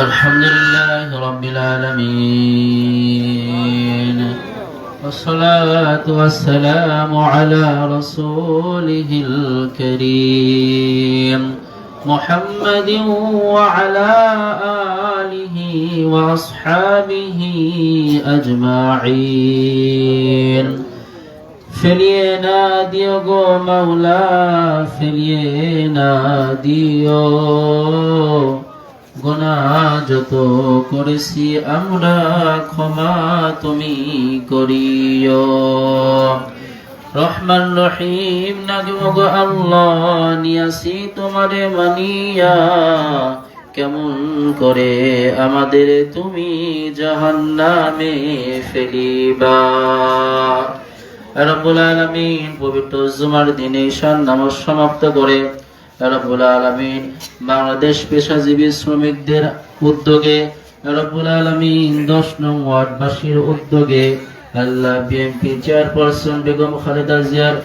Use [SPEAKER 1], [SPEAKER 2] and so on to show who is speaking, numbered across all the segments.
[SPEAKER 1] الحمد لله رب العالمين. والصلاة والسلام على رسوله الكريم. محمد وعلى آله وأصحابه أجمعين. فلينادي ناديو مولا فلينادي ناديو গোনা যত করেছি আমরা, ক্ষমা তুমি করিও। রহমান রহিম নাগিব আল্লাহ, নিয়াসি তোমারে মানিয়া। কেমন করে আমাদের তুমি জাহান্নামে ফেলিবা। রব্বুল আলামিন পবিত্র জুমার দিনে ঈশান সমাপ্ত করে রব্বুল আলামিন, বাংলাদেশ পেশাজীবী শ্রমিকদের উদ্যোগে রব্বুল আলামিন, দশ নং ওয়ার্ডবাসীর উদ্যোগে আল্লাহ বিএনপি চেয়ারপারসন বেগম খালেদা জিয়ার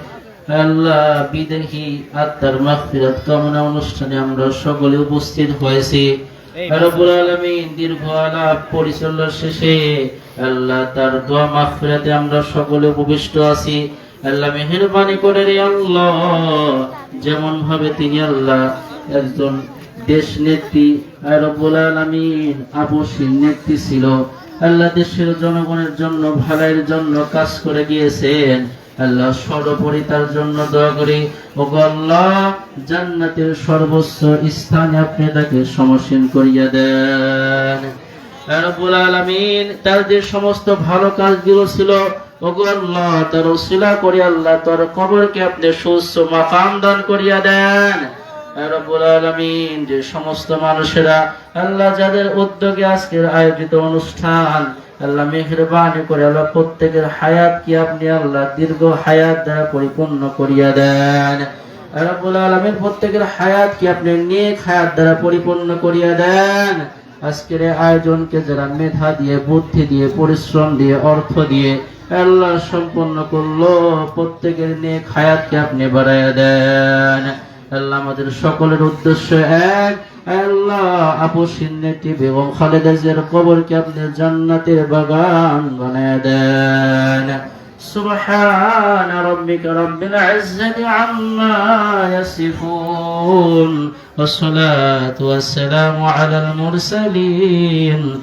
[SPEAKER 1] আল্লাহ বিদেহী আত্মার মাগফিরাত কামনা অনুষ্ঠানে আমরা সকলে উপস্থিত হয়েছি। রব্বুল আলামিন, দীর্ঘ আলাপ পরিচালনা শেষে আল্লাহ তার দোয়া মাগফিরাতে আমরা সকলে উপবিষ্ট আছি। আল্লাহ মেহেরবানি করে রে আল্লাহ। যেমন ভাবে তিনি আল্লাহ একজন দেশ নেত্রী রব্বুল আলামিন আপসীন নেত্রী ছিল। আল্লাহ দেশের জনগণের জন্য ভালাইয়ের জন্য কাজ করে গিয়েছেন। আল্লাহ সর্বোপরি তার জন্য দোয়া করি। ও আল্লাহ, জান্নাতের সর্বোচ্চ স্থানে আপনি তাকে সমসীন করিয়া দেন। রব্বুল আলামিন, তার যে সমস্ত ভালো কাজগুলো ছিল আল্লাহ, তার করে আল্লাহ কবরকে আপনি সুস্থ মাকাম দান করিয়া দেন। যে সমস্ত মানুষেরা আল্লাহ যাদের উদ্যোগে আজকের আয়োজিত অনুষ্ঠান, আল্লাহ মেহরবানি করে আল্লাহ প্রত্যেকের হায়াত কি আপনি আল্লাহ দীর্ঘ হায়াত দ্বারা পরিপূর্ণ করিয়া দেন। রব্বুল আলামিন, প্রত্যেকের হায়াত কি আপনি নেক হায়াত দ্বারা পরিপূর্ণ করিয়া দেন। আজকের আয়োজনকে যারা মেধা দিয়ে, বুদ্ধি দিয়ে, পরিশ্রম দিয়ে, অর্থ দিয়ে আল্লাহ সম্পন্ন করলো প্রত্যেকের নেক হায়াতকে আপনি বাড়াইয়া দেন আল্লাহ আমাদের সকলের উদ্দেশ্য এক আল্লাহ আপসিন নেটি বেগম খালেদা জিয়ার কবরকে আপনি জান্নাতের বাগান বানায় দেন سبحان ربك رب العزة عما يصفون والصلاة والسلام على المرسلين